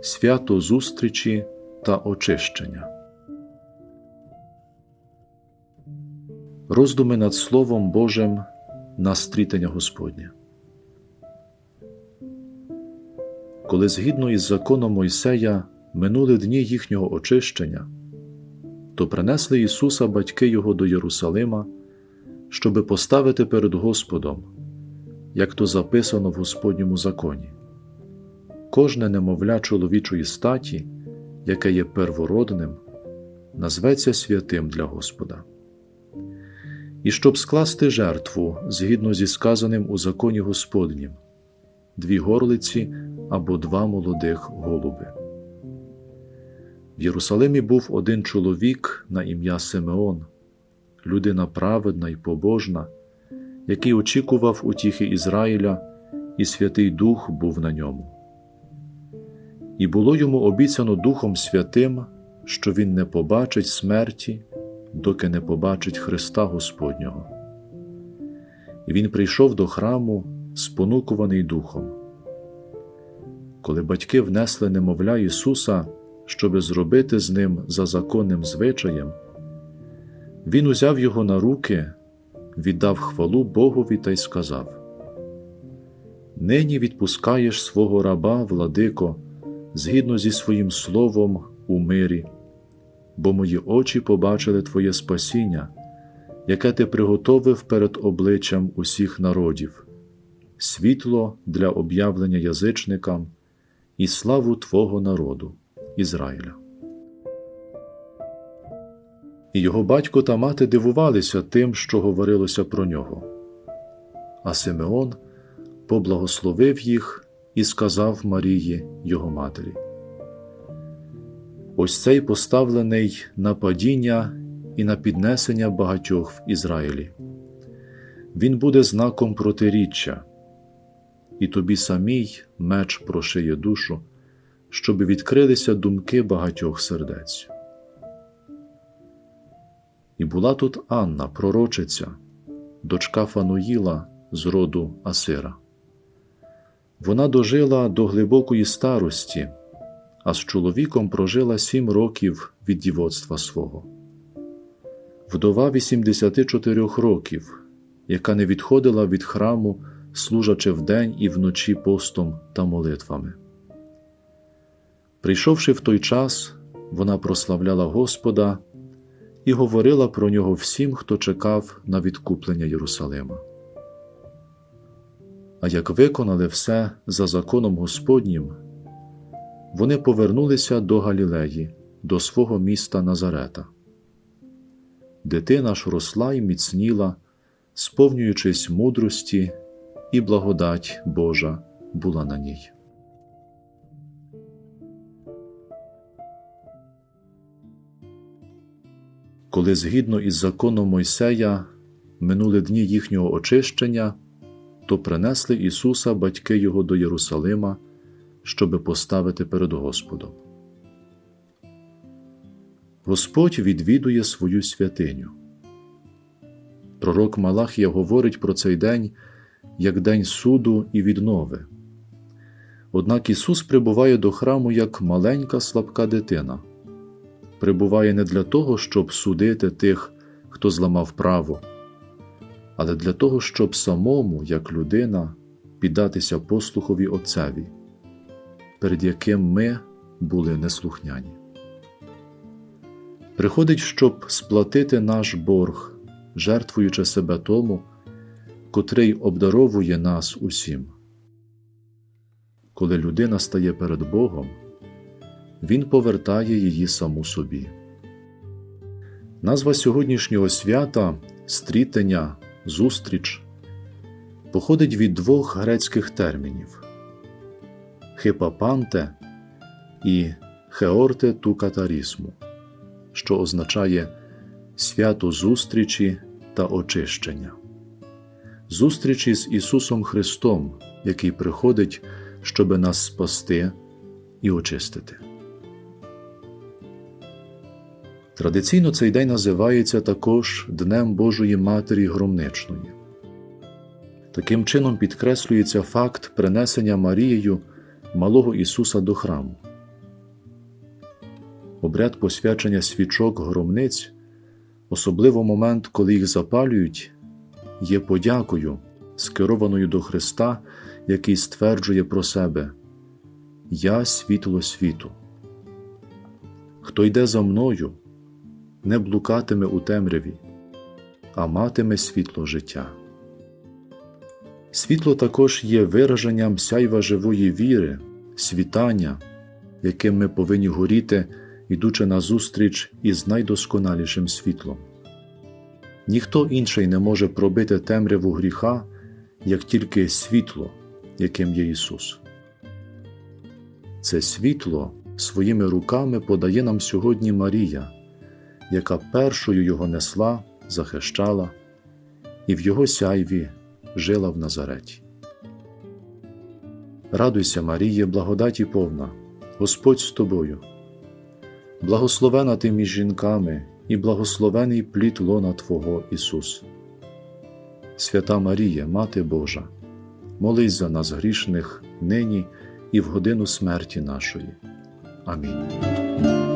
свято зустрічі та очищення. Роздуми над Словом Божим на стрітення Господнє. Коли згідно із законом Мойсея минули дні їхнього очищення, то принесли Ісуса батьки Його до Єрусалима, щоби поставити перед Господом, як то записано в Господньому законі кожне немовля чоловічої статі, яке є первородним, назветься святим для Господа. І щоб скласти жертву згідно зі сказаним у законі Господнім, дві горлиці або два молодих голуби. В Єрусалимі був один чоловік на ім'я Симеон, людина праведна і побожна, який очікував утіхи Ізраїля, і Святий Дух був на ньому. І було йому обіцяно Духом Святим, що він не побачить смерті, доки не побачить Христа Господнього. І він прийшов до храму, спонукуваний Духом. Коли батьки внесли немовля Ісуса, щоби зробити з ним за законним звичаєм, Він узяв його на руки, віддав хвалу Богові та й сказав: Нині відпускаєш свого раба, владико згідно зі своїм словом у мирі, бо мої очі побачили Твоє спасіння, яке ти приготовив перед обличчям усіх народів, світло для об'явлення язичникам і славу Твого народу, Ізраїля. І його батько та мати дивувалися тим, що говорилося про нього. А Симеон поблагословив їх і сказав Марії, його матері. Ось цей поставлений на падіння і на піднесення багатьох в Ізраїлі. Він буде знаком протиріччя, і тобі самій меч прошиє душу, щоб відкрилися думки багатьох сердець. І була тут Анна, пророчиця, дочка Фануїла з роду Асира. Вона дожила до глибокої старості, а з чоловіком прожила сім років від дівоцтва свого. Вдова 84 років, яка не відходила від храму, служачи вдень і вночі постом та молитвами. Прийшовши в той час, вона прославляла Господа і говорила про нього всім, хто чекав на відкуплення Єрусалима. А як виконали все за законом Господнім, вони повернулися до Галілеї, до свого міста Назарета. Дитина ж росла і міцніла, сповнюючись мудрості, і благодать Божа була на ній. Коли згідно із законом Мойсея минули дні їхнього очищення то принесли Ісуса батьки Його до Єрусалима, щоби поставити перед Господом. Господь відвідує свою святиню. Пророк Малахія говорить про цей день як день суду і віднови. Однак Ісус прибуває до храму як маленька слабка дитина, прибуває не для того, щоб судити тих, хто зламав право але для того, щоб самому, як людина, піддатися послухові Отцеві, перед яким ми були неслухняні. Приходить, щоб сплатити наш борг, жертвуючи себе тому, котрий обдаровує нас усім. Коли людина стає перед Богом, Він повертає її саму собі. Назва сьогоднішнього свята стрітення зустріч походить від двох грецьких термінів хипапанте і хеорте ту катарісму, що означає свято зустрічі та очищення, зустрічі з Ісусом Христом, який приходить, щоби нас спасти і очистити. Традиційно цей день називається також Днем Божої Матері Громничної. Таким чином підкреслюється факт принесення Марією малого Ісуса до храму. Обряд посвячення свічок громниць, особливо момент, коли їх запалюють, є подякою, скерованою до Христа, який стверджує про себе Я світло світу. Хто йде за мною, не блукатиме у темряві, а матиме світло життя. Світло також є вираженням сяйва живої віри, світання, яким ми повинні горіти, ідучи назустріч із найдосконалішим світлом. Ніхто інший не може пробити темряву гріха, як тільки світло, яким є Ісус. Це світло своїми руками подає нам сьогодні Марія, яка першою його несла, захищала і в його сяйві жила в Назареті. Радуйся, Маріє, благодаті повна, Господь з тобою, благословена ти між жінками і благословений плід лона Твого Ісус. Свята Марія, Мати Божа, молись за нас грішних нині і в годину смерті нашої. Амінь.